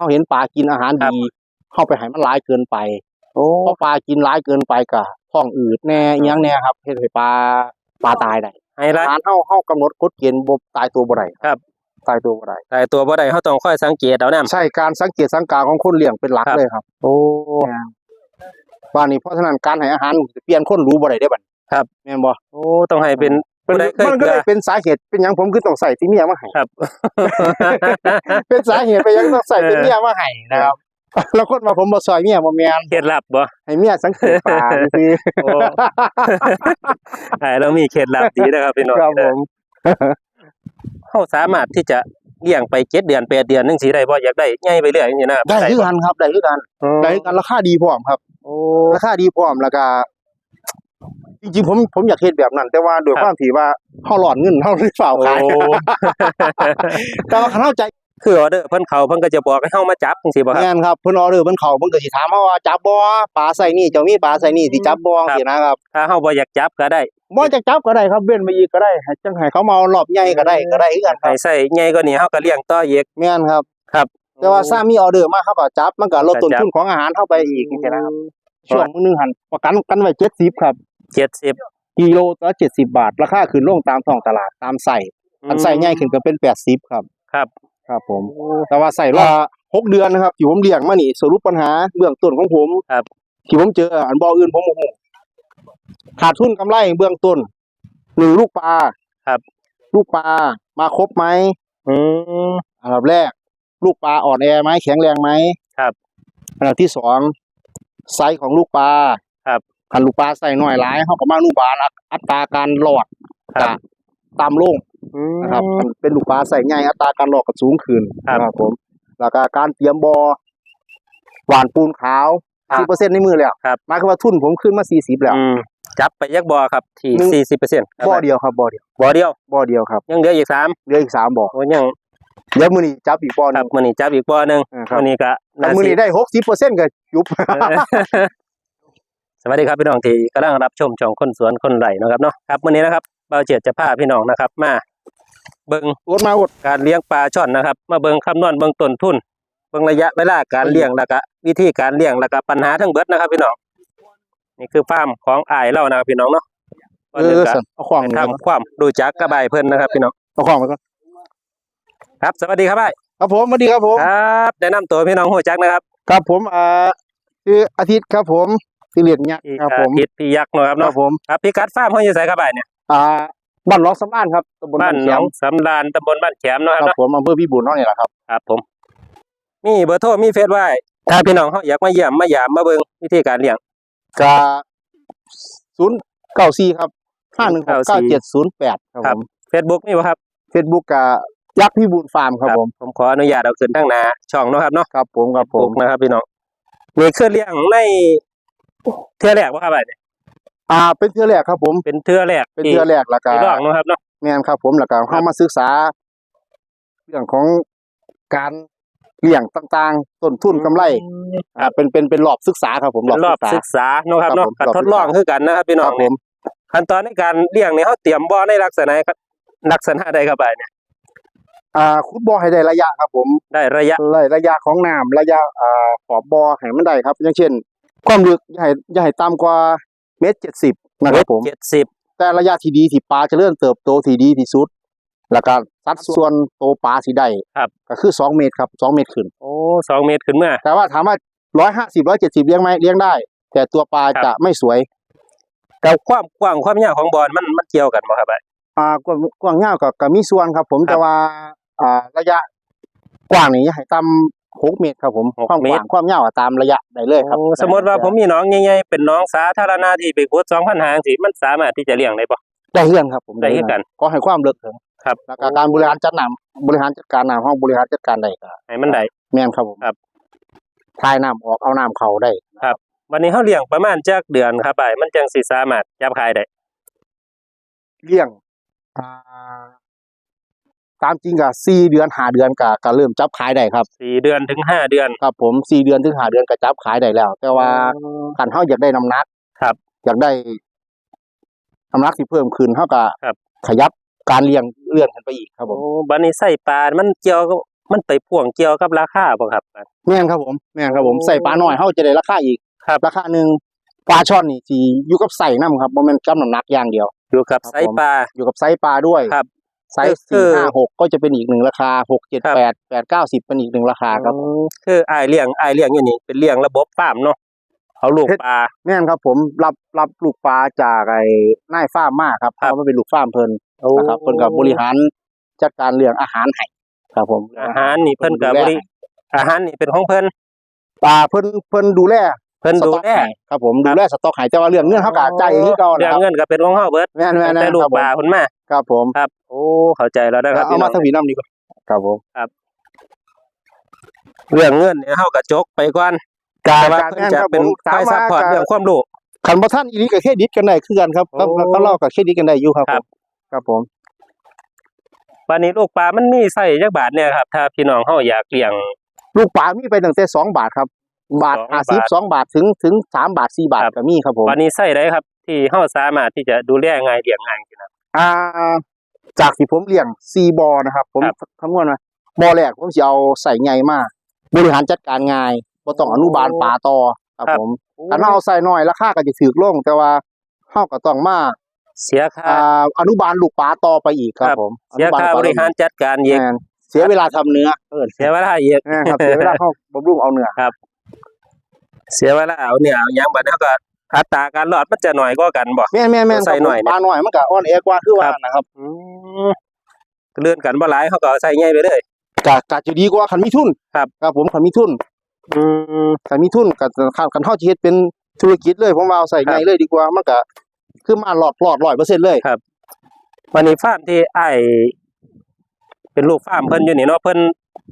เขาเห็นปลากินอาหารครับดีเข้าไปให้มันร้ายเกินไปโอ้เพราะปลากินร้ายเกินไปก็ท้องอืดแน่อิหยังแน่ครับเฮ็ดให้ปลาปลาตายได้ไฮไลอาท์หารเฮาเฮากำหนดกฎเกณฑ์บ่ตายตัวบ่ได้ครับตายตัวบ่ได้แต่ตัวบ่ได้เฮาต้องคอยสังเกตเอานำใช่การสังเกตสังกาของคนเลี้ยงเป็นหลักครับเลยครับ โอ้ว่านี่เพราะฉะนั้นการให้อาหารเปลี่ยนคนรู้บ่ได้เด้บัดครับแม่นบ่โอ้ต้องให้เป็น มันผู้ใดเคยมันก็เลยเป็นสาเหตุเป็นหยังผมคือต้องใส่ที่เมียมาให้ครับ เป็นสาเหตุไปยังต้องใส่เป็นเมียมาให้นะครับ แล้วคนมาผมบ่ซอยเมียบ่แม่นเคล็ดลับบ่ ให้เมียสังเกตปลาซื่อโอ้ ใช่เรามีเคล็ดลับดีนะครับพี่น้องครับผม เฮาสามารถที่จะเลี้ยงไป7เดือน8เดือนจังซี่ได้บ่อยากได้ใหญ่ไปเรื่อยอย่างนี้นะครับได้คือกันครับได้คือกันอ๋อได้คือกันราคาดีพร้อมครับ โอ้ ราคาดีพร้อมแล้วก็ จริงๆผมผมอยากเฮ็ดแบบนั้น แต่ว่าด้วยครับความที่ว่าเฮาหลอนเงินเฮาเลยเฝ้าโอ้ขายแต่ว่าคันเฮาใจคือออเดอร์เพิ่นเขาเพิ่นก็จะบอกให้เฮามาจับจังซี่บ่ครับแม่นครับเพิ่นออเดอร์เพิ่นเข้าเพิ่นก็สิถามเฮาว่าจับบ่ปลาใส่นี่เจ้ามีปลาใส่นี่สิจับบ่ครับสินะครับถ้าเฮาบ่อยากจับก็ได้บ่จะจับก็ได้ครับเว้นไปอีกก็ได้ให้จังให้เขามาเอารอบใหญ่ก็ได้ก็ได้คือกันคให้รับใส่ใหญ่กว่านี้เฮาก็เลี้ยงต่ออีกแม่นครับครับ แต่ว่าถ้ามีออเดอร์มาเขาก็จับมันก็ลดต้นจับทุนของอาหารเข้าไปอีกจังซี่นะครับช่วงมื้อหนึงหันประกันกันไว้70ครับ 70กิโลละ70บาท ราคาขึ้นลงตามท้องตลาดตามไส้อันไส้ใหญ่ขึ้นก็เป็น80ครับ ครับ ครับผม แต่ว่าใส่ละหกเดือนนะครับที่ผมเลี้ยงมานี่สรุปปัญหาเบื้องต้นของผมครับที่ผมเจออันบ่อื่นผมโมโหขาดทุนกำไรเบื้องต้นหนึ่งลูกปลาครับ ลูกปลามาครบไหมอืมอันดับแรก ลูกปลาอ่อนแอไหมแข็งแรงไหมครับ อันดับที่สองไซส์ของลูกปลาครับ คันลูกปลาใส่น้อยหลายเขาก็มาลูกปลาอัตอัตราการหลอดครับจะตามลงนะครับมันเป็นลูกปลาใส่ง่ายอัตราการหลอกก็สูงขึ้นครับนะครับผม แล้วก็การเตรียมบอ่อหวานปูนขาวครับสิบเปอร์เซ็นต์ในมือแล้วครับหมายความว่าทุนผมขึ้นมาสี่สิบแล้วอืมจับไปยักบ่อครับที่หนึ่ง40%ครับบ่อเดียวครับบ่อเดียวบ่อเดียวบ่อเดียวครับยังเหลืออีกสามเหลืออีกสามบ่อโอ้ยังเดี๋ยวมือนี้จับอีกบ่อหคนึรับงมื้อนี้จับอีกบ่อหนึงอ่าครับมื้อนี้ก็แต่น่ามือสินี้ได้หกสิบเปอร์เซ็นต์ก็ยุบ สวัสดีครับพี่น้องที่กำลังรับชมช่องคนสวนคนไร่นะครับเนาะครับวันนี้นะครับเบาเจียดจะพาพี่น้องนะครับ มา เบิ่งอดมาอดการเลี้ยงปลาช่อนนะครับ มาเบิ่งคำนวณเบิ่งต้นทุน เบิ่งระยะเวลาการเลี้ยงแล้วก็วิธีการเลี้ยงแล้วก็ปัญหาทั้งเบิดนะครับ พี่น้องนี่คือฟาร์มของอ้ายเรานะครับพี่น้องเนาะเออสั่นเอาขวางไปนี่ก่อนทำความรู้จักกระบายเพิ่นนะครับ พี่น้องเอาขวางไปก่อนครับ สวัสดีครับอ้ายครับผมสวัสดีครับผมครับแนะนำตัวพี่น้องหัวจักนะครับ ครับผมอ่าคืออาทิตย์ครับผม สิเลียนยักษ์พี่ครับผมอาทิตย์พี่ยักษ์เนาะครับครัเนาะบผมครับพี่กัดฟาร์มเฮาอยู่ไสครับอ้ายเนี่ยอ่าบ้านหนองสำราญครับตำบลบ้าบ้านนหนแขอมงสำราญตำบลบ้านแขมเนาะคครับรับเนาะผมอำเภอพิบูลเท่านี่แหละครับ ครับผม มีเบอร์โทรมีเฟซไว้ถ้าพี่น้องเขาอยากมาเยี่ยมมายามมาเบิ่งวิธีการเลี้ยง กาศูนย์เก้าสี่ครับห้าหนึ่งหกเก้าเจ็ดศูนย์แปดครับคผรับม Facebook มีบ่ครับ เฟซบุ๊กกายักษ์พิบูลฟาร์มครับผม ผมขออนุญาตเอาขึ้นทั้งหน้าช่องเนาะครับเนาะครับผมครับผปลูมกนะครับพี่น้องนี่คือเลี้ยงใน เทื่อแรกบ่ครับอันนี้อ่า เป็นเทือแรกครับ ผม เป็นเทื่อแรกเป็นเทือแรกแล้วก็ที่ลองเนาะครับเนาะแม่นครับ ผมแล้วก็เข้ามาศึกษา เรื่องของการเลี้ยงต่างๆ ต้นทุนกำไรอ่าเป็นเป็นเป็นรอบศึกษาครับผมเป็นรอบศึกษาเนาะครับเนาะครับผมการทดลองคือกันนะครับพี่คน้อรังบผนี่มขั้นตอนในการเลี้ยงนี่เขาเตรียมบ่อในลักษณะครับลักษณะใดครับอันเนี่ยอ่าขุดบ่อให้ได้ระยะครับผม ได้ระยะระระยะของน้ำระยะอ่าขอบบ่อให้มันได้ครับ อย่างเช่น ความลึกอย่าให้อย่าให้ต่ำกว่าเมตรเจ็ดสิบนะครับผม เจ็ดสิบแต่ระยะที่ดีที่ปลาเจะเริ่มเติบโตที่ดีที่สุด แล้วก็สัดส่วนโตปลาสิได้ครับ ก็คือสองเมตรครับสองเมตรขึ้น โอ้สองเมตรขึ้นมา แต่ว่าถามว่าร้อยห้าสิบร้อยเจ็ดสิบเลี้ยงไหมเลี้ยงได้ แต่ตัวปลาครับ จะไม่สวย กับความกว้างความยาวของบ่อมันมันเกี่ยวกันบ่ครับอันอ่ากว้างกว้างยาวกับกับมีส่วนครับ ผมครับ แต่ว่าอ่าระยะกว้างนี่อย่าให้ต่ำ หกเมตรครับผมหกความเมกตร ว้างความยาวอะตามระยะได้เลยครับโอ้สมมติว่าผมมีน้องใหญ่ๆเป็นน้องสาธารณะที่ไปขุดสองพันหางสิมันสามารถที่จะเลี้ยงได้ปะได้เฮือนครับผมได้คือกัน ก็ให้ความลึกถึงครับแล้วก็การบริหารจัดน้ำบริหารจัดการน้ำห้องบริหารจัดการได้ก็ให้มันได้ แม่นครับผมครับ ทายน้ำออกเอาน้ำเข้าได้ วันนี้เขาเลี้ยงประมาณจักเดือนครับไปมันจังสิสามารถจับขายได้ เลี้ยงอ่า ตามจริงก็สี่เดือนห้าเดือนก็ก็เริ่มจับขายได้ครับสี่เดือนถึงห้าเดือนครับ ผมสี่เดือนถึงห้าเดือนก็จับขายได้แล้ว แต่ว่าคันเฮาอยากได้น้ำหนักครับ อยากได้น้ำหนักที่เพิ่มขึ้นเฮาก็ครับขยับการเลี้ยงเลื่อนขึ้นไปอีกครับผโอ้มบันนี้ใส่ปลา มันเกี่ยวกับมันไปพ่วงเกี่ยวกับราคาบ่ครับแม่นครับผมแม่นครับผมโอ้ใส่ปลาหน่อยเฮาจะได้ราคาอีกครับราคาหนึ่งปลาช่อนนี่สิอยู่กับใส่น้ำครับบ่แม่นกับน้ำหนักอย่างเดียว อยู่กับครับไซส์ผมปลาอยู่กับไซส์ปลาด้วยครับ ไซส์ก็คืสี่อห้าหกก็จะเป็นอีกหนึ่งราคาหกเจ็ดครับแปดแปดเก้าสิบเป็นอีกหนึ่งราคาครับอืมคืออ้ายเลี้ยงอ้ายเลี้ยงอยู่นี่เป็นเลี้ยงระบบฟาร์มเนาะเอาลูกเฮ็ดปลาแม่นครับ ผมรับรับลูกปลาจากไอ้นายฟาร์มมาครับครับเอามาเป็นลูกฟาร์มเพิ่นนะครับเพิ่นกับบริหารจัดการเรื่องอาหารให้ครับ ผมอาหารนี่เพิ่นก็บริดูแลอาหารนี่เป็นของเพิ่นปลาเพิ่นเพิ่นดูแล เพิ่นสดูต็อกแลให้ครับผมดูแลสต็อกให้แต่ว่าเรื่องเงินเฮาก็จ่ายเองคือเก่าเรื่นะองครับเงินก็เป็นของเฮาเบิดแม่นแม่นแต่ลูกครับปลาเพิ่นมาครับผมครับ โอ้เข้าใจแล้วนะครับเอามาทพี่น้องวีน้ำดีกว่าครับผม เรื่องเงินเนี่ยเฮาก็จกไปก่อนการแต่ว่าการเพิ่นแม่นจะครับเป็นผมคอยซัพพอร์ตเรื่องความรู้ คันบ่ทันอีนี้ก็เครดิตกันได้คือกันครับครับโอ้เขาเล่ากับเครดิตกันได้อยู่ครับคผรับ มครับผม วันนี้ลูกปลามันมีไส้จักบาทเนี่ยครับ ถ้าพี่น้องเฮาอยากเลี้ยง ลูกปลามีไปตั้งแต่สองบาทครับ บาทสองห้าสิบบาทสองบาทถึงถึงสามบาทสี่บาทครับก็มีครับผมวันนี้ไส้ได้ครับ ที่เฮาสามารถที่จะดูแลง่ายเลี้ยงง่ายจริงๆนะอ่า จากที่ผมเลี้ยงซีบอนะครับ ผมครับคำนวณมาบอแรกผมสิเอาใส่ใหญ่มาก บริหารจัดการง่ายบ่ต้องอนุบาลปลาต่อครับผมถ้าเราเอาใส่น้อยราคาก็จะถูกลงแต่ว่าเฮาก็ต้องมาเสียค่าอ่าอนุบาลลูกปลาต่อไปอีกครับครับผมเสียค่าอนุบริหารจัดการอีกแม่นเสียเวลาทำเนื้อเออเสียเวลาอีกแม่นครับเสียเวลาเข้าบำรุงเอาเนื้อ เสียเวลาเอาเนี่ยเอาหยังบัดนี้ก็อัตราการรอดมันจะน้อยกว่ากันบ่ แม่นแม่นแม่นใส่หน่อยครับผมปลาหน่อยมันก็อ่อนแอกว่าคือว่าครับนะครับอืมเลื่อนกันบ่หลายเขาก็เอาใส่ใหญ่ไปเลย กะกะจะดีกว่าคันมีทุนครับ ครับผมคันมีทุนอืม คันมีทุนกับคันคันเฮาสิเฮ็ดเป็นธุรกิจเลยผมว่าเอาใส่ครับใหญ่เลยดีกว่ามันก็คือมาหลอดหลอด100%เลย วันนี้ฟาร์มที่ไอ้ายเป็นลูกฟาร์มเพิ่นอยู่นี่เนาะเพิ่น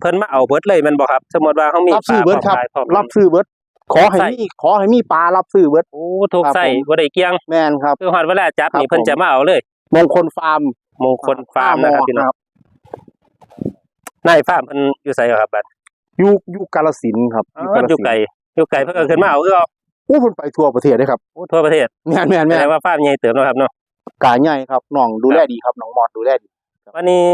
เพิ่นมาเอาเบิดเลยแมันบ่ครับ สมมุติว่าเฮามีรับซื้อเบิดครับปลาพร้อมรับซื้อเบิด ขอให้ใส่มีขอให้มีปลารับซื้อเบิดโอ้ถูกครับใส่ผมบ่ได้เกี่ยงแม่นครับคือฮอดเวลาจับครับนี่เพิ่นผมจะมาเอาเลย มงคลฟาร์มมงคลฟาร์มนะครับพี่น้องนายฟาร์มเพิ่นอยู่ไสครับบัดอยู่อยู่กาฬสินธุ์ครับอ๋ออยู่ไกลอยู่ไกลเพิ่นก็ขึ้นมาเอาคือเอาโอ้เพิ่นไปทั่วประเทศเลยครับโอ้ทั่วประเทศแม่นแม่นแสแม่ดนงว่าฟาร์มใหญ่เติบเนาะครับเนาะกาใหญ่ครับน้องดูแลดีครับน้องมอดดูแลดีวันนี้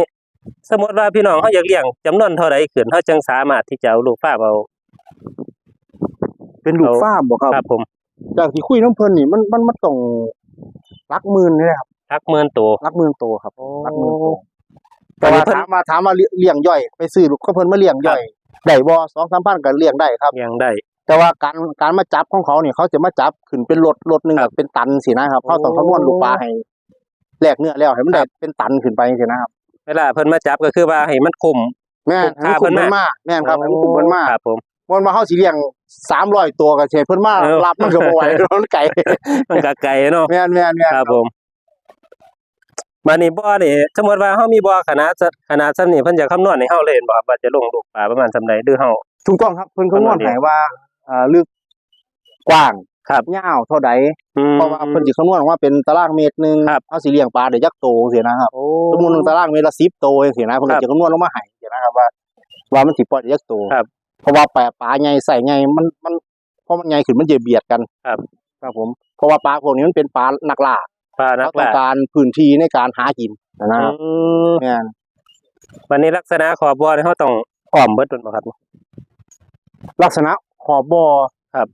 สมมติว่าพี่น้องเขาอยากเลี้ยงจำนวนเท่าใดขึ้นเขาจึงสามารถที่จะเอาลูกฟาร์มเอา เป็นลูกเอาฟาร์มบ่ครับ ครับผมจากที่คุยน้ำเพิ่นนี่มันมันมันต้องรักหมื่นนี่แหละครับทักหมื่นตัว รักหมื่นโตครับ รักหมื่นโตตอแต่นนี้ว่าเพิ่นถามมาถามมาเลี้ยเลี้ยงย่อย ไปซื้อลูกก็เพิ่นมาเลี้ยงย่อยได้บ่สองสามพันก็เลี้ยงได้ครับ ยังได้ แต่ว่าการการมาจับของเขาเนี่ยเขาจะมาจับขึ้นเป็นรถรถหนึงครับเป็นตันสินะครับโอ้เขาต้องคำนวณลูกปลาให้แลกเนื้อแล้วให้มันได้เป็นตันขึ้นไปสินะครับ เวลาเพิ่นมาจับก็คือว่าให้มันคุ้ม แม่นคุ้มค่าให้มันคุ้มเพิ่เพิ่นนมามาแม่นครับให้มันคุ้มเพิ่นมาครับผม บ่ว่าเฮาสิเลี้ยง300ตัวก็สิให้เพิ่นมาเออ รับมันก็บ่ไหวมันไกลมันก็ไกลเนาะแม่นแม่นแม่นครับผมมานี่บ่อนี่สมมติว่าเฮามีบ่อขนาดจะขนาดซ้ำนี่เพิ่นจะคำนวณให้เฮาเลยเห็นบ่ครับว่าจะลงลูกปลาประมาณซำใดหรือเฮา ถูกต้องครับเพิ่นคำนวณประมาณนี้ให้ว่าอ่าลึกกว้างครับ ยาวเท่าใดอืม เพราะว่าเพิ่นสิคำนวณออกมาเป็นตารางเมตรหนึงครับ เฮาสิเลี้ยงปลาได้จักโตจังซี่นะครับ โอ้ สมมุติหนึ่งตารางเมตรละ10โตจังซี่นะเพิ่นครัก็บจะคำนวณลงมาให้จังซี่นะครับว่า ว่ามันสิปล่อยได้จักโตครับ เพราะว่าปลาปลาใหญ่ใส่ใหญ่มันมันพอมันใหญ่ขึ้นมันจะเบียดกันครับ ครับผมเพราะว่าปลาพวกนี้มันเป็นปลานักล่าปลานักเขาต้องล่าการพื้นที่ในการหากินนะครับอืมแม่นวันนี้ลักษณะขอบบ่อนี่เฮาต้องอ้อมเบิดแม่นบ่ครับ ลักษณะขอบบ่อครับ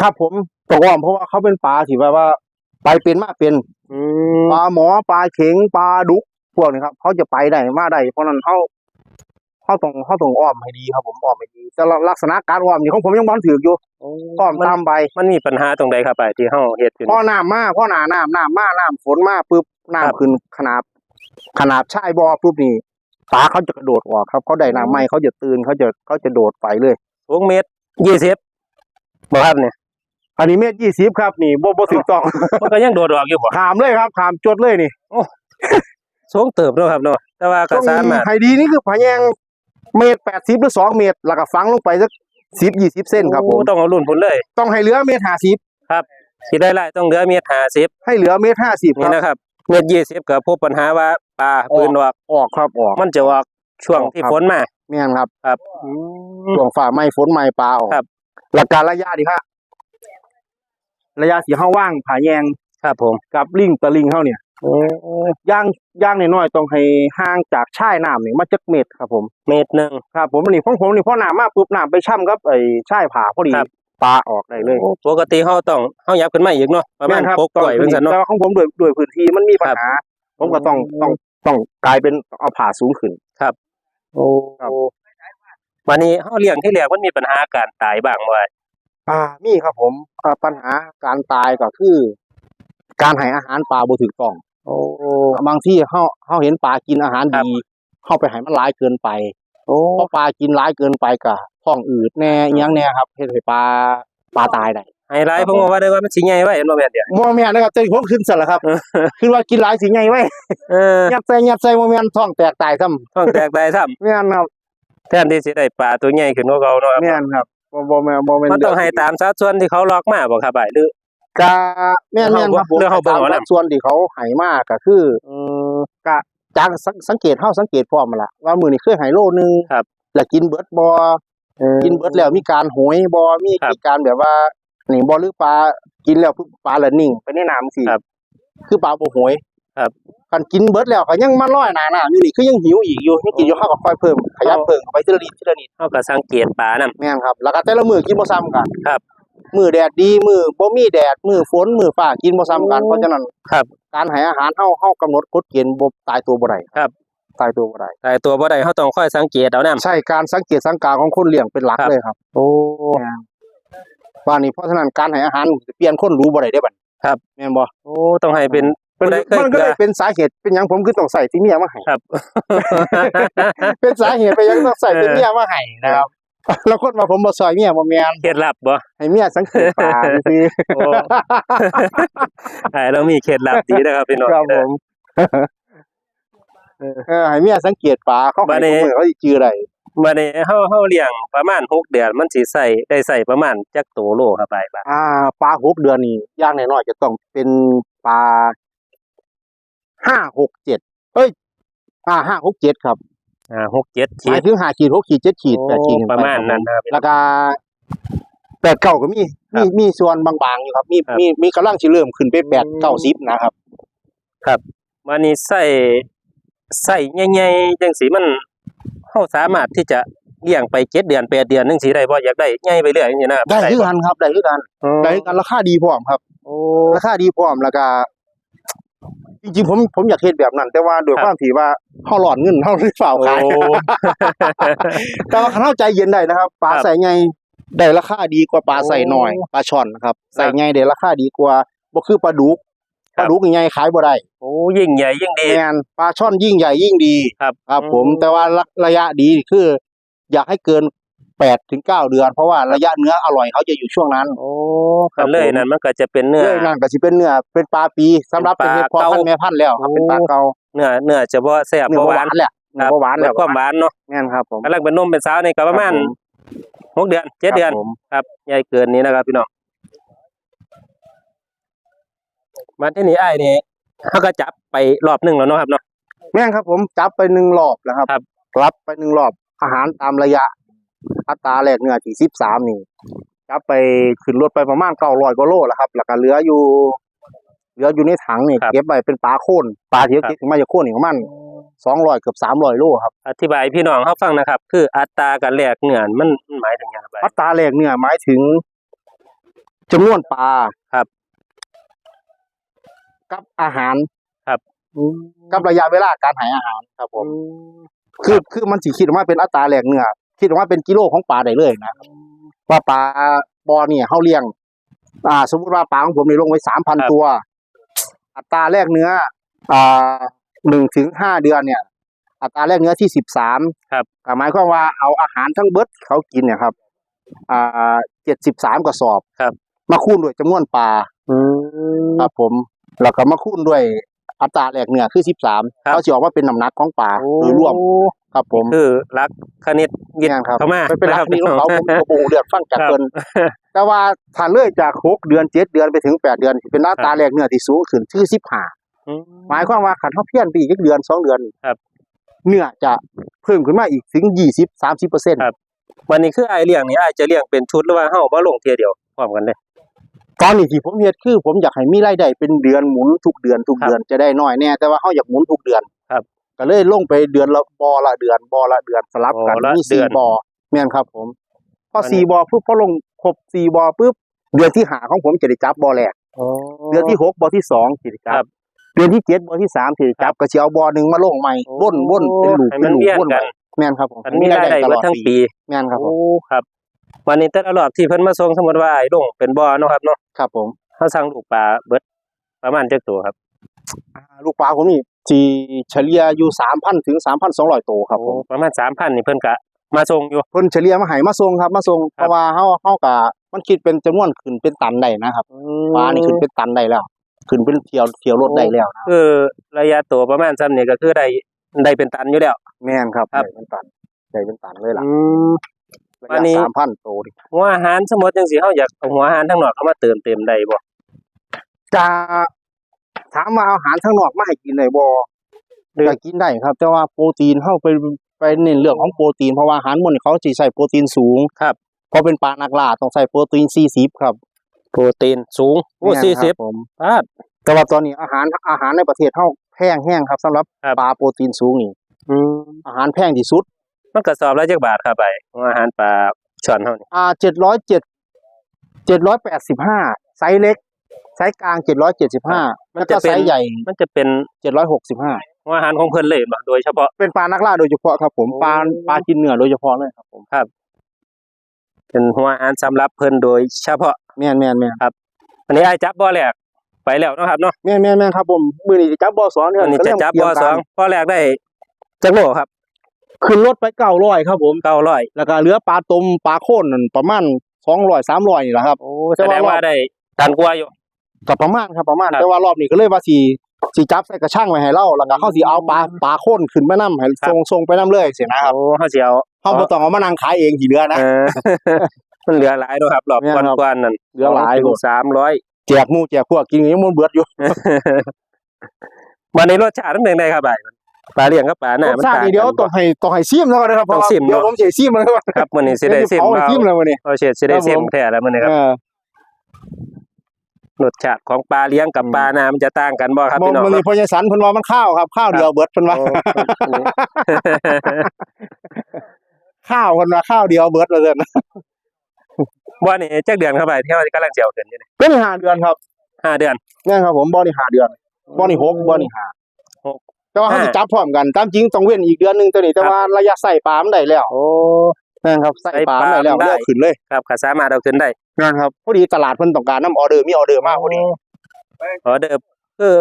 ครับผมต้องว่าเพราะว่าเขาเป็นปลาที่ว่าว่าไปเป็นมาเป็น อืม ปลาหมอปลาเข็งปลาดุกพวกนี้ครับเขาจะไปได้มาได้เพราะนั้นเขา เขาต้องเขาต้องอ้อมให้ดีครับผมอ้อมให้ดีแต่ลักษณะการอ้อมนี่ของผมยังบอลถืออยู่อ้อมมันตามไปมันมีปัญหาตรงใดครับไอ้ที่เฮาเฮ็ดอยู่พ่อนี่น้ำมาพ่อหนาน้ำน้ำมาน้ำฝนมาปุ๊บครับน้ำขึ้นขนาดขนาดชายบอปุ๊บนี่ปลาเขาจะกระโดดออกครับเขาได้น้ำไหมเขาจะตื่นเขาจะเขาจะโดดไปเลยสูงเมตร20บ่ครับเนี่ยอันนี้เมตรยี่สิบครับนี่บ่บ่ถูกต้องมันก็ยังโดดออกอยู่บ่ขามเลยครับขามจดเลยนี่สูงเติบเนาะครับเนาะแต่ว่าก็ต้องสามารถไฮดีนี่คือผาแยง เมตรแปดสิบหรือสองเมตรแล้วก็ฝังลงไปสักสิบยี่สิบเส้นครับผมโอ้ต้องเอารุ่นพุ่นเลย ต้องให้เหลือเมตรห้าสิบสิได้หลายต้องเหลือเมตร50ให้เหลือเมตรห้าสิบคนี่รับนะครับเมตร20ก็พบปัญหาว่าปลาปืนออกออกครับออกมันจะออกช่วงที่ครับฝนมาแม่นครับ ครับช่วงฝ่าไหม้ฝนไหม้ปลาออกครับหลักการระยะดีครับระยะสีห้าว่างผาแยงครับผมกับลิงตะลิงเขาเนี่ยโอ้ ย่างย่างน้อยๆต้องให้ห่างจากชายน้ำนี่มาจักเม็ดครับผม เมตรหนึงครับผมอันนี้ของผมนี่พอน้ำมาปุ๊บน้ำไปช่ำกับไอ้ชายผาพอดีครับ ปลาออกได้เลยโอ้ปกติเฮาต้องเฮายับขึ้นมาอีกเนาะประมาณแนครับปกกล้วยตเพิ่นซั่นเนาะ แต่ว่าของผมด้วยด้วยพื้นที่มันมีปัญหา ผมก็ต้องอืมต้องต้องกลายเป็นเอาผ่าสูงขึ้น โอ้ครับ วันนี้เฮาเลี้ยงที่แรกมันมีปัญหาการตายบ้างบ่อ่ามีครับผมอ่าปัญหาการตายก็คือ การให้อาหารปลาบ่ถูกต้อง โอ้บางที่เฮาเฮาเห็นปลากินอาหารครับดีเฮาไปให้มันหลายเกินไปโอ้เพราะปลากินหลายเกินไปก็ท้องอืดแน่อิหยังแน่ครับเฮ็ดให้ปลาปลาตายได้ไฮไลท์ผมว่าได้ว่ามันสิใหญ่ไว้เห็นบ่แม่นเดี๋ยวบ่แม่นนะครับใจผมขึ้นสั่นล่ะครับคือว่ากินหลายสิใหญ่ไว้เออยัดใส่ยัดใส่บ่แม่นท้องแตกตายซ้ำท้องแตกได้ซ้ํแม่นครับแทนที่สิได้ปลาตัวใหญ่ขึ้นกว่าเก่าเนาะครับแม่นครับบ่บ่แม่นบ่แม่นมันต้องให้ตามสัดส่วนที่เขาล็อกมาบ่ครับอ้ายหรือ ก็แม่นแม่นครับผมเรื่องเขาเบิ่งเอาตนำมส่วนที่เขาให้มาก็คืออืมก็จากสังสังเกตเฮาสังเกตพร้อมมาล่ะว่ามื้อนี้เคยให้โลนึงครับ แล้วกินเบิดบ่กินเบิดแล้วมีการโหยบ่มีครับมีการแบบว่านี่บ่หรือปลากินแล้วปุ๊บปลาละนิ่งไปในน้ำจังซี่ครับคือปลาบ่โหยครับคันกินเบิดแล้วก็ยังมาลอยหน้าน้ำอยู่นี่คือยังหิวอีกอยู่ยังกินอยู่เฮาก็ค่อยเพิ่มขยับเพิ่มเข้าไปทีละนิดทีละนิดเฮาก็สังเกตปลานํแม่นครับแล้วก็แต่ละมื้อกินบ่ซ้ำกันครับ มื้อแดดดีมื้อบ่มีแดดมื้อฝนมื้อฟ้ากินบ่ซ้ำกันโอ้เพราะฉะนั้นครับ การให้อาหารเฮาเฮากำหนดกฎเกณฑ์บ่ตายตัวบ่ได้ครับ ตายตัวบ่ได้แต่ตัวบ่ได้เฮาต้องคอยสังเกตเอานํใช่การสังเกตสังกาของคนเลี้ยงเป็นหลักครับเลยครับ โอ้ว่านี่เพราะฉะนั้นการให้อาหารเปลี่ยนคนรู้บ่ได้เด้บัดครับแม่นบ่โอ้ต้องให้เป็นเป็นผู้ใดเคยมันก็เลยเกลือเป็นสาเหตุเป็นหยังผมคือต้องใส่ที่เมียมาให้ครับ เป็นสาเหตุไปยังต้องใส่ที่เมียมาให้นะครับ แล้วคนมาผมบ่ซอยเมียบ่แม่นเคล็ดลับบ่ให้เมียสังเกตปลาซื่อโอ้ไอ้เรามีเคล็ดลับดีนะครับพี่น้องครับผมเออให้เมียสังเกตปลาเขาบัให้ดนี้ทุกมื้อเขาสิจื้อได้บัดนี้เฮาเฮาเลี้ยงประมาณ6เดือนมันสิใส่ได้ใส่ประมาณจักโตโลครับไปปลาอ่าปลาหกเดือนนี่อย่างน้อยๆจะต้องเป็นปลาห้าหกเจ็ดเอ้ยอ่าห้าหกเจ็ดครับ อ่า6 7หขีมายด ถึงห้าขีดหกขีดเจ็ดขีดแปดขีดขึ้นประไปมาณนั้นคนะรับพี่แล้น้องวก็แปดเก้าก็มีครัมีบมีส่วนบางๆอยู่ครับมีครับ มีมีกำลังสิเริ่มขึ้นไปแปดอืมเก้าสิบนะครับวันนี้ใส่ใส่ใหญ่ๆจังสีมันเฮาสามารถที่จะเลี้ยงไป7เดือน8เดือนจังสีได้บ่อยากได้ใหญ่ไปเรื่อยจังซี่นะครับได้คือกันครับได้คือกันอ๋อได้คือกันราคาดีพร้อมครับ โอ้ราคาดีพร้อมแล้วก็ จริงๆผมผมอยากเฮ็ดแบบนั้น แต่ว่าด้วยครับความที่ว่าเฮาหลอนเงินเฮาเลยฝ่าวโอ้ขายแต่ว่าคันเฮาใจเย็นได้นะครับปลาครับใส่ใหญ่ได้ราคาดีกว่าปลาใส่น้อยโอ้ปลาช่อนครับครับใส่ใหญ่ได้ราคาดีกว่าบ่คือปลาดุกครัปบลาดุกใหญ่ขายบ่ได้โอ้ยิ่งใหญ่ยิ่งดีแม่นปลาช่อนยิ่งใหญ่ยิ่งดีครับ ครับอืมผมแต่ว่าระระยะดีคือ อยากให้เกิน 8ถึง9เดือน เพราะว่าระยะเนื้ออร่อยเขาจะอยู่ช่วงนั้น โอ้ครักับนเลยผมนั่นมันก็จะเป็นเนื้อเรื่องนั้นก็สิเป็นเนื้อเป็นปลาปีสำหรับเป็เป็นนเห็ดปลาพ่อพันเก่าธุ์แม่พันธุ์แล้วครับเป็นปลาเก่าเนื้อเนื้อจะบ่แซ่บเนื้อบ่บ่หวาวหานนแหละครัเนื้อบ่หวานลแล้ดความหวานเนาะแม่นครับผมกำลังเป็นนมเป็นสาวนี่ก็ประมาณครับผหกเดือนเจ็ดเดือนครับผมครับใหญ่เกินนี้นะครับพี่น้องมาที่นี่อ้ายนี่เขาก็จับไปรอบหนึงแล้วเนาะครับเนาะแม่นครับผมจับไปหนึ่งรอบแล้วครับครับ รับไปหนึ่งรอบอาหารตามระยะ อัตราแลกเนื้อที่สิบสามนี่จับไปขึ้นรถไปประมาณเก้าร้อยกว่าโลแล้วครับ แล้วก็เหลืออยู่ เหลืออยู่ในถังนี่ครับเก็บไว้เป็นปลาโคนปลาที่ครับเก็บถึงมาจากโคนนี่ประมาณสองร้อยเกือบสามร้อยโลครับ อธิบายพี่น้องเขาฟังนะครับ คืออัตราการแลกเงินมันมันหมายถึงหยังครับอัตราแลกเนื้อหมายถึงจำนวนปลาครับ กับอาหารครับ กับระยะเวลาการให้อาหารครับผม คือคือมันสิคิดออกมาเป็นอัตราแลกเนื้อ คิดออกมาเป็นกิโลของปลาได้เลยนะครับว่าปลาบอเนี่ยเฮาเลี้ยง อ่า สมมุติว่าปลาของผมนี่ลงไว้สามพันครับตัว อัตราแลกเนื้อ อ่าหนึ่งถึงห้าเดือนเนี่ย อัตราแลกเนื้อที่สิบสามครับหมายความว่าเอาอาหารทั้งเบิดที่เขากินเนี่ยครับ อ่าเจ็ดสิบสามกระสอบครับ มาคูณด้วยจำนวนปลาอืมครับผม แล้วก็มาคูณด้วยอัตราแลกเนื้อคือสิบสามครับเขาจะออกมาเป็นน้ำหนักของปลาโดยรวม ครับผมคือรักคณิตวิทเนี่ยย์ครับเข้ามาเป็นหลักนี่ของเขาผมก็บ่ฮู้เดือดฟังจากครับเพิ่นแต่ว่าถ้าเลยจากหกเดือนเจ็ดเดือนไปถึงแปดเดือนสิเป็นอัตราแลกเนื้อที่สูงขึ้นคือสิบห้าอืมหมายความว่าขันเฮาเพี้ยนไปอีกจักเดือนสองเดือนครับเนื้อจะเพิ่มขึ้นมาอีกถึงยี่สิบสามสิบเปอร์เซ็นต์ครับวันนี้คือไอายเลี้ยงนี่ไอายจะเลี้ยงเป็นชุดหรือว่าเฮามาลงเทียเดียวพร้อมกันเลยตตอนนี้ที่ผมเฮ็ดคือ ผมอยากให้มีรายได้เป็นเดือนหมุนทุกเดือนทุกครับเดือนจะได้น้อยแน่แต่ว่าเฮาอยากหมุนทุกเดือนครับ ก็เลยลงไปเดือนละบ่อละเดือนบ่อละเดือนสลับกันบ่อละมีเดืสี่อนบ่อแม่นครับ ผม พออันนี้สี่บ่อปุ๊บพอลงครบสี่บ่อปุ๊บเดือนที่ห้าของผมจะได้จับบ่อแรก เดือนที่หกบ่อที่สองสิได้จัครับ บ เดือนที่เจ็ดบ่อที่สามสิได้จับก็สิเอาบ่อหนึงมาลงใหม่โอ้วนวนเป็นลูกให้เป็มันนลูกเวียนวนกัไปนแม่นครับผมมันมีรายได้ตเบิลดอดทั้งปี แม่นครับผมโอ้ครับ วันนี้แต่ละรอบที่เพิ่นมาส่งสมมุติว่าไอ้ลงเป็นบ่อเนาะครับเนาะครับผมเฮาสั่งลูกปลาเบิดประมาณจักตัวครับ อ่าลูกปลาผมนี่ ที่เฉลี่ยอยู่3,000ถึง3,200ตัวครับผมโอ้ประมาณ3,000นี่เพิ่นก็มาส่งอยู่เพิ่นเฉลี่ยมาให้มาส่งครับมาส่งเพราะว่าเฮาเฮาก็มันคิดเป็นจำนวนขึ้นเป็นตันได้นะครับปลานี่ขึ้นเป็นตันได้แล้ว ขึ้นเป็นเที่ยวเที่ยวรถได้แล้วนะคือระยะตัวประมาณซ้ำนี่ก็คือได้ได้เป็นตันอยู่แล้ว แม่นครับครับ ได้เป็นตันได้เป็นตันเลยล่ะอืม ระอันนี้ยะ3,000ตัวนี่หัวอาหารสมมุติจังซี่เฮาอยากเอาหัวอาหารทั้งนอกเข้ามาเติมเต็มได้บ่ จะ ถามว่าเอาอาหารข้างนอกมาให้กินได้บ่ก็กินได้ครับ แต่ว่าโปรตีนเฮาไปไปเน้นเรื่องของโปรตีนเพราะว่าอาหารหมื้นี้เขาสิใส่โปรตีนสูงครับเพราะเป็นปลานักล่าต้องใส่โปรตีน40ครับ โปรตีนสูงโอ้แม่นครับ40ผมบาทแต่ว่าตอนนี้อาหารอาหารในประเทศเฮาแพงแห้งครับสำหรับครับปลาโปรตีนสูงนี่อืมอาหารแพงที่สุด มันกระสอบละจักบาทครับไปหัวอาหารปลาช่อนเฮานี่อ่าเจ็ดร้อยเจ็ดเจ็ดร้อยแปดสิบห้าไซส์เล็กไซส์กลางเจ็ดร้อยเจ็ดสิบห้า แล้วก็ไซส์ใหญ่ มันจะเป็นเจ็ดร้อยหกสิบห้าหัวอาหารของเพิ่นเลยบ่โดยเฉพาะ เป็นปลานักล่าโดยเฉพาะครับ ผมโอ้ปลาปลากินเนื้อโดยเฉพาะเลยครับ ผมเป็นหัวอาหารสำหรับเพิ่นโดยเฉพาะแม่นแม่นแม่นอันนี้ไอ้ายจับบ่อแรกไปแล้วเนาะครับเนาะแม่นแม่นแม่นครับผมมือนี้จะจับบอสองเนี่ยอันนี้จะจับก็บ่อเริ่มสองบ่อแรกได้จักโลครับขึ้นรถไปเก้าร้อยครับ ผม900แล้วก็เหลือปลาตมปลาโค่นนั่นประมาณสองร้อยสามร้อยนี่แหละครับโอ้แต่แสดว่างว่ารอบได้ตันกว่าอยู่ ก็ประมาณครับประมาณ ครับ แต่ว่ารอบนี้ก็เลยว่าสิสิจับใส่กระช่างไว้ให้เราแล้วก็เฮาสิเอาปลาปลาโค่นขึ้นไปนํให้ส่งส่งไปนํเลยสินะครับโอ้เฮาสิเอาเฮาบ่ต้องเอามานั่งขายเองที่เหลือนะ เออ มันเหลือหลายเนาะครับรอบแม่นครับกวนๆนั่นเหลือหลายถึง300แจกหมู่แจกพวกกินยังมันเบิดอยู่วันนี้รสชาติมันเป็นไงครับไอ้ายปลาเลี้ยงกับปลาหน้ารสมันชาติต่างนี่เดี๋ยวกันต้บ่องให้ต้องให้ซิมแล้วกันนะครับต้องเพราะว่าซิมเดี๋ยวเนอะผมสิซิมแล้วครับครับมื้อนี้สิได้เยวซิมเผาให้เอาซิมแล้ววันนี้ เอาเช็ดสิได้ครับผมซิมแท้แล้วมื้อนี้ครับเออ รสชาติของปลาเลี้ยงกับอืมปลานามันจะต่างกันบ่ครับบ่พี่น้องมันนี่พญสันเพิ่นว่ามันข้าวครับ ข้าวเดียวเบิดเพิ่นว่าโอ้อันนี้ข้าวเพิ่นว่าข้าวเดียวเบิดว่าซั่นบ่นี่จักเดือนครับไอ้ที่เฮากำลังสิเอาขึ้นอยู่นี่เป็นห้าเดือนครับห้าเดือนแม่นครับผมบ่นี่ห้าเดือนบ่นี่หกบ่นี่ห้าหกแต่ว่าเขาห้าสิจับพร้อมกันตามจริงต้องเว้นอีกเดือนหนึงตัวนี้แต่ครับว่าระยะใส่ปลามันได้แล้วโอ้แม่นครับใส่ปลามันได้แล้วใส่ปลามันได้เลือกขึ้นเลยครับก็สามารถเอาขึ้นได้ แม่นครับพอดีตลาดเพิ่นต้องการนํออเดอร์มีออเดอร์มากพอดีออเดอร์คือ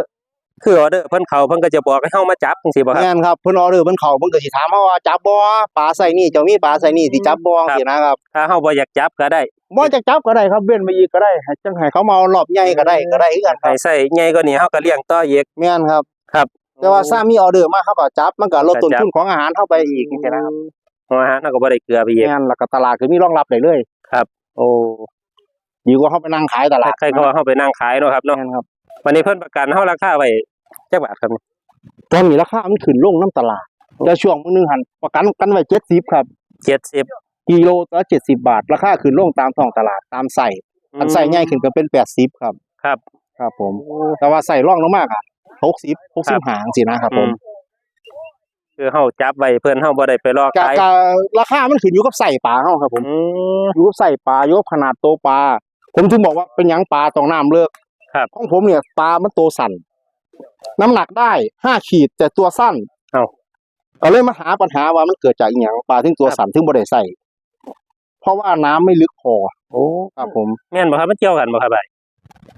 คือออเดอร์เพิ่นเขาเพิ่นก็จะบอกให้เฮามาจับจังซี่บ่ครับแม่นครับเพิ่นออเดอร์เพิ่นเข้าเพิ่นก็สิถามมาว่าจับบ่ปลาใส่นี่เจ้ามีปลาใส่นี่สิจับบ่ครับสินะครับถ้าเฮาบ่อยากจับก็ได้บ่จะจับก็ได้ครับเว้นไปอีกก็ได้ให้จังให้เขามาเอารอบใหญ่ก็ได้ก็ได้คือกันครัให้บใส่ใหญ่กว่านี้เฮาก็เลี้ยงต่ออีกแม่นครับครับ แต่ว่าถ้ามีออเดอร์มาเขาก็จับมันก็ลดต้นก็จับทุนของอาหารเข้าไปอีกจังซี่นะครับหัวอาหารเฮาก็บ่ได้เกลือไปอีกแม่นแล้วก็ตลาดก็มีรองรับได้เลยโอ้ ดีกว่าเฮาไปนั่งขายตลาดใครๆก็ว่าเฮาไปนั่งขายเนาะครับเนาะแม่นครับวันนี้เพิ่นประกันเฮาราคาไว้จักบาทครับตอนนี้ราคามันขึ้นลงน้ำตลาดแต่ช่วงมื้อนึงหันประกันกันไว้70ครับ70กิโลละ70บาท ราคาขึ้นลงตามท้องตลาดตามไส้อันไส้ใหญ่ขึ้นก็เป็น80ครับครับ ครับผม แต่ว่าใส่ร่องลงมากอะ60 65จังซี่นะครับผมคือเฮาจับไว้เพิ่นเฮาบ่ได้ไปรอกกะขายกะราคามันขึ้นอยู่กับใส่ปลาเฮาครับผมอืมอยู่กับใส่ปลาอยู่กับขนาดโตวปลา ผมถึงบอกว่าเป็นหยังปลาต้องน้ำเลิกครับ ของผมเนี่ยปลามันโตวสั่น น้ำหนักได้ห้าขีดแต่ตัวสั้นเอ้าก็เลยมาหาปัญหาว่ามันเกิดจากอีหยังปลาถึงตัวสั่นถึงบ่ได้ใส่เพราะว่าน้ำไม่ลึกพอโอ้ครับผม แม่นบ่ครับมันเกี่ยวกันบ่ครับไอ้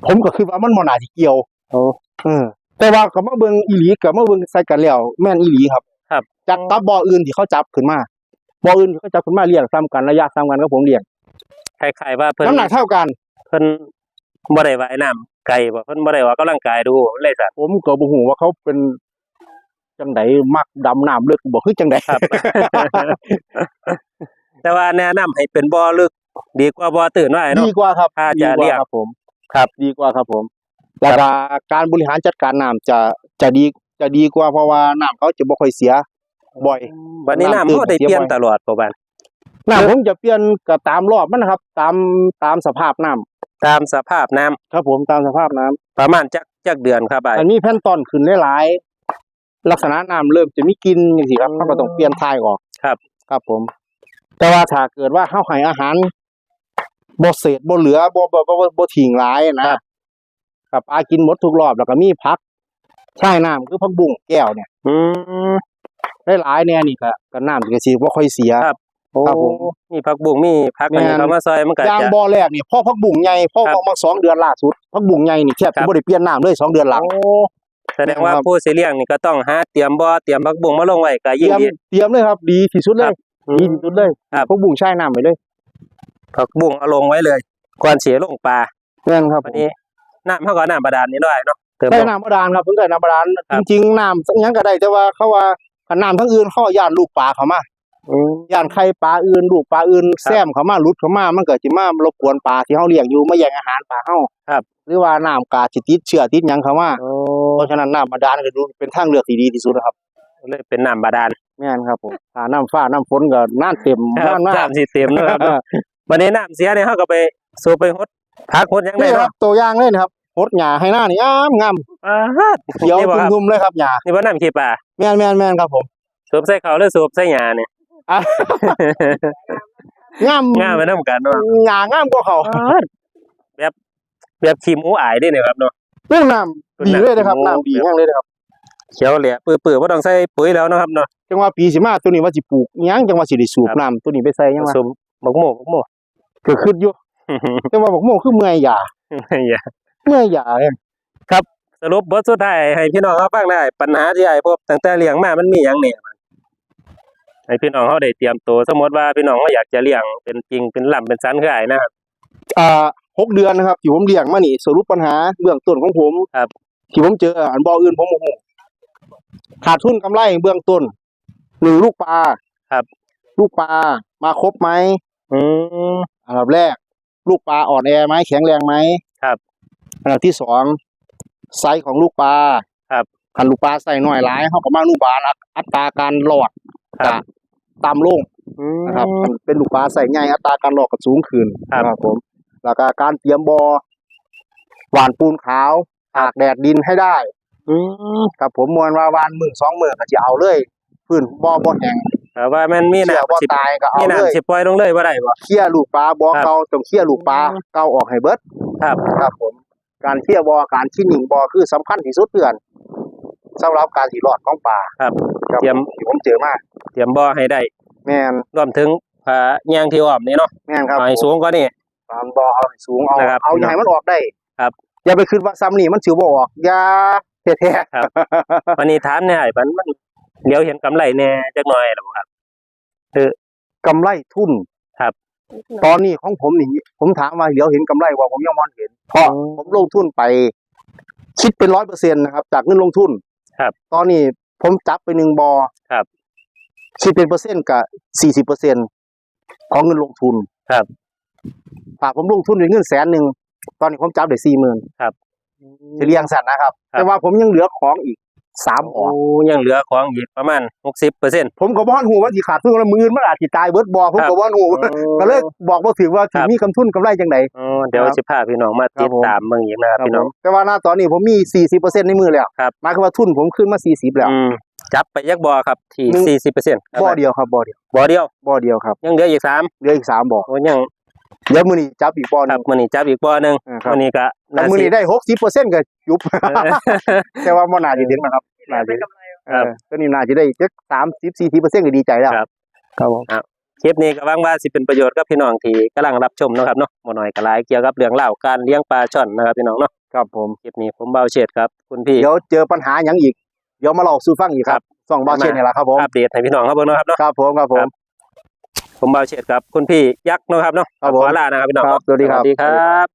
ผมก็คือว่ามันบ่น่าสิเกี่ยวโอ้ เออ แต่ว่าก็มาเบิ่งอีหลีก็มาเบิ่งใส่กันแล้วแม่นอีหลีครับครับ จากกับบ่ออื่นที่เขาจับขึ้นมาบ่ออื่นที่เขาจับขึ้นมาเลี้ยงซ้ำกันระยะซ้ำกันกับผมเลี้ยงคล้ายๆว่าเพิ่นน้ำหนักเท่ากันเพิ่นบ่ได้ว่ายน้ำไกลบ่เพิ่นบ่ได้ว่ากำลังกายดูมันเลยสั่นผมก็บ่ฮู้ว่าเขาเป็นจังไดมักดำน้ำลึกบ่คือจังไดครับ แต่ว่าแนะนำให้เป็นบ่อลึก ดีกว่าบ่อตื่นไว้เนาะดีกว่าครับถ้าดีจะกเรีว่ายกครับผม ครับ ดีกว่าครับผมแล้วก็การบริหารจัดการน้ำจะจะดีจะดีกว่าเพราะว่าน้ำเขาจะบ่ค่อยเสียบ่อยบัดนี้น้ำน้ำตื่นเฮาได้เสียเปลี่ยนบ่อยตลอดบ่บัดน้ำผมจะเปลี่ยนก็ตามรอบมันนะครับ ตามตามสภาพน้ ตามสภาพน้ำครับผมตามสภาพน้ำประมาณจักจักเดือนครับไอ้อันนี้แผ่นตอนขึ้นได้หลายๆลักษณะน้ำเริ่มจะมีกลินอย่างนี้ครับอืมเขาก็ต้องเปลี่ยนทายออกครับ ครับผม แต่ว่าถ้าเกิดว่าเฮาให้อาหารบ่เศษบ่เหลือบ่บ่บ่บ่บ่ทิ้งหลายนะครับครับอากินหมดทุกรอบแล้วก็มีผักใช่น้ำคือผักบุ้งแก้วเนี่ยอืมได้หลายๆเนี่ยนี่ก็ก็น้ำก็สิบ่ค่อยเสียครับ โอ้ครับผม มีผักบุ้งมีผักอันนี้แม่น เขามาซอยมันก็ยางจะ บ่อแรกนี่พ่อผักบุ้งใหญ่พ่อครับออกมาสองเดือนล่าสุดผักบุ้งใหญ่นี่แทบครัจะบ บ่ได้เปลี่ยนน้ำเลยสองเดือนหลังโอ้แสดงว่าครับ ผู้สิเลี้ยงนี่ก็ต้องหาเตรียมบ่อเตรียมผักบุ้งมาลงไว้ก็เตยิ่รีงยมดี เตรียมเลยครับ ดีที่สุดเลครัยบดีที่สุดเลยครับผักบุ้งใช้น้ำไปเลยผักบุ้งเอาลงไว้เลยก่อนเสียลงปลาแม่นครับวันนี้น้ำเฮาก็น้ำบาดาลนี่ด้วยเนาะเติมใช้ลง น้ำบาดาลครับเพิ่งได้น้ำบาดาลครัจบริงๆน้ำสักหยังก็ได้แต่ว่าเขาว่าคันน้ำทั้งอื่นเขาย่านลูกปลาเขามาอืม ย่านไข่ปลาอื่นลูกปลาอื่นแซมเขามาหลุดเขามามันก็สิมารบกวนปลาที่เฮาเลี้ยงอยู่มาแย่งอาหารปลาเฮาครับ หรือว่าน้ำกาสิติดเชื้อติดหยังเขามาโอ้เพราะฉะนั้นน้ำบาดาลก็ดูเป็นทางเลือกที่ดีที่สุดนะครับเลยเป็นน้ำบาดาลแม่นครับผมถ้าน้ำฟ้าน้ำฝนก็น่านเต็มครับน่านมากน้ำสิเต็มเนาะครับเนาะวันนี้น้ำเสียเนี่ยเฮาก็ไปสูบไปฮดพักฮดหยังได้นี่ครัเนาะบตัวอย่างเลยนะครับหดหญ้าให้หน้านี่งามงามอ่าฮะเขียวนี่บ่ครับทุ่มๆเลยครับหญ้านี่บ่น้ำขี้ปลาแม่นแม่นแม่นครับผมสูบใส่เขาวหรือสูบใส่หญ้าเนี่ยอะ งามง่ายไปนำกันเนาะหญ้างามกว่าเขาแบบแบบขี้หมูอายเด้เนี่ยครับเนาะเรื่องน้ำดีเลยนะครับโอ้น้ำดีแห้งเลยนะครับเขียวเหลี่ยปื้อๆบ่ต้องใส่ปุ๋ยแล้วเนาะครับเนาะจังว่าปีสิมาตัวนี้ว่าสิปลูกหยังจังว่าสิได้สูบครับน้ำตัวนี้ไปใส่ยังว่าสูบบักโมบักโมก็คิดอยู่จังว่าบอกโมคือเมื่อยหยาอย่าเมื่อยหยาเองสรุปบทสุดท้ายให้พี่น้องเขาฟังได้ปัญหาที่ไอ้พบตั้งแต่เลี้ยงมามันมีหยังเนี่ย ให้พี่น้องเขาได้เตรียมตัวสมมติว่าพี่น้องเขาอยากจะเลี้ยงเป็นจริงเป็นลำเป็นสันคือไอ้นะครับอ่าหกเดือนนะครับที่ผมเลี้ยงมานี่สรุปปัญหาเบื้องต้นของผมครับที่ผมเจออันบ่อื่นผมโมโหขาดทุนกำไรเบื้องต้นหนึ่งลูกปลาครับ ลูกปลามาครบไหมอืมอันดับแรก ลูกปลาอ่อนแอไหมแข็งแรงไหมครับอันดับที่สองไซส์ของลูกปลาครับคันลูกปลาใส่น้อยหลายเขาก็มาลูกปลาอัตอัตราการหลอดครับ จะต่ำลงอืมนะครับคันเป็นลูกปลาใส่ใหญ่อัตราการหลอดก็สูงขึ้นครับนะครับผม แล้วก็การเตรียมบอ่อหวานปูนขาวตากแดดดินให้ได้อืมครับผมมวนว่าวานมือสองมือก็จะเอาเลยพื้นบ่อบ่แห้งแต่ว่ามันมีเชื่อบ่น้ำสิตายก็เอามีเลยน้ำสิปล่อยลงเลยบ่ได้บ่เคลียร์ลูกปลาบ่อครับเก่าต้องเคลียร์ลูกปลาอืมเก่าออกให้เบิดครับ ครับผม การเคลียร์บ่อการชิ้นหนิงบ่อคือสำคัญที่สุดเตือนสำหรับการสิรอดของปลาครับ ครับเตรียม ที่ผมเจอมาเตรียมบ่อให้ได้แม่นรวมถึงผาย่างที่อ้อมนี่เนาะแม่นครับเอาให้สูงกว่านี้ ตามบ่อเอาให้สูงเอานะครับเอาอย่าให้มันออกได้ครับ อย่าไปคิดว่าซ้ำนี่มันสิบ่ออกอย่าแท้ๆครับ วันนี้ถามเนี่ยไอ้มันมันเดี๋ยวเห็นกำไรแน่จักหน่อยหรอครับ กำไรทุนครับ ตอนนี้ของผมนี่ผมถามว่าเดี๋ยวเห็นกำไรว่าผมยังมองเห็นเพราะอืมผมลงทุนไป คิดเป็นร้อยเปอร์เซ็นต์นะครับ จากเงินลงทุนครับ ตอนนี้ ผมจับไปหนึ่งบอครับคิดเป็นเปอร์เซ็นต์กับสี่สิบเปอร์เซ็นต์ของเงินลงทุนครับฝากผมลงทุนด้วยเงินแสนหนึ่งตอนนี้ผมจับได้สี่หมื่นจะเลี้ยงสัตว์นะครับครับ แต่ว่าผมยังเหลือของอีก สามบ่อโอ้ยังเหลือของอีกประมาณหกสิบเปอร์เซ็นต์ ผมก็บ่อนหูว่าสิขาดทุนละหมื่นมันอาจสิตายเบิดบ่อผมครับ ก็บ่อนหูก็เลยบอกบ่ถึงว่าคสิรับมีกำทุนกำไรจังได อ๋อเดี๋ยวครับสิพาพี่น้องมาครับติดผม ตามเมืองอีกนะครับพี่น้อง แต่ว่าณตอนนี้ผมมี 40%ในมือแล้วครับ หมายความว่าทุนผมขึ้นมา 40 แล้ว อืมจับไปยักบ่อครับที่หนึ่ง สี่สิบเปอร์เซ็นต์บ่อเดียวครับบ่อเดียวบ่อเดียว บ่อเดียวครับยังเหลืออีกสามเหลืออีก3บ่อโอ้ยัง เดี๋ยวมื้อนี้จับอีกบ่อหคนึรับง มันนี่จับอีกบ่อหนึ่งอ่าครับ มันนี่ก็แต่มื้อนี้ได้60%ก็ยุบ แต่ว่าบ่น่าสิถึงนะครับน่าสิเออตัวนี้น่าจะได้จัก30 40%ก็ดีใจแล้ว ครับครับผม คลิปนี้ก็หวังว่าสิเป็นประโยชน์กับพี่น้องที่กำลังรับชมเนาะครับเนาะบ่น้อยก็หลายเกี่ยวกับเรื่องเล่าวการเลี้ยงปลาช่อนนะครับพี่น้องเนาะครับผม คลิปนี้ผมเบาเฉดครับ คุณพี่ เดี๋ยวเจอปัญหาหยังอีก เดี๋ยวมาเล่าสู่ฟังอีกครับสองบาเช่นนี่แหละครับผม อัปเดตให้พี่น้องครับเบิ่งเนาะครับเนาะ ครับผมครับผม ผมเบาเฉดครับ คุณพี่ยักษ์เนาะครับเนาะครับผมขอลานะครับพี่น้องครับสวัสดีครับ สวัสดีครับ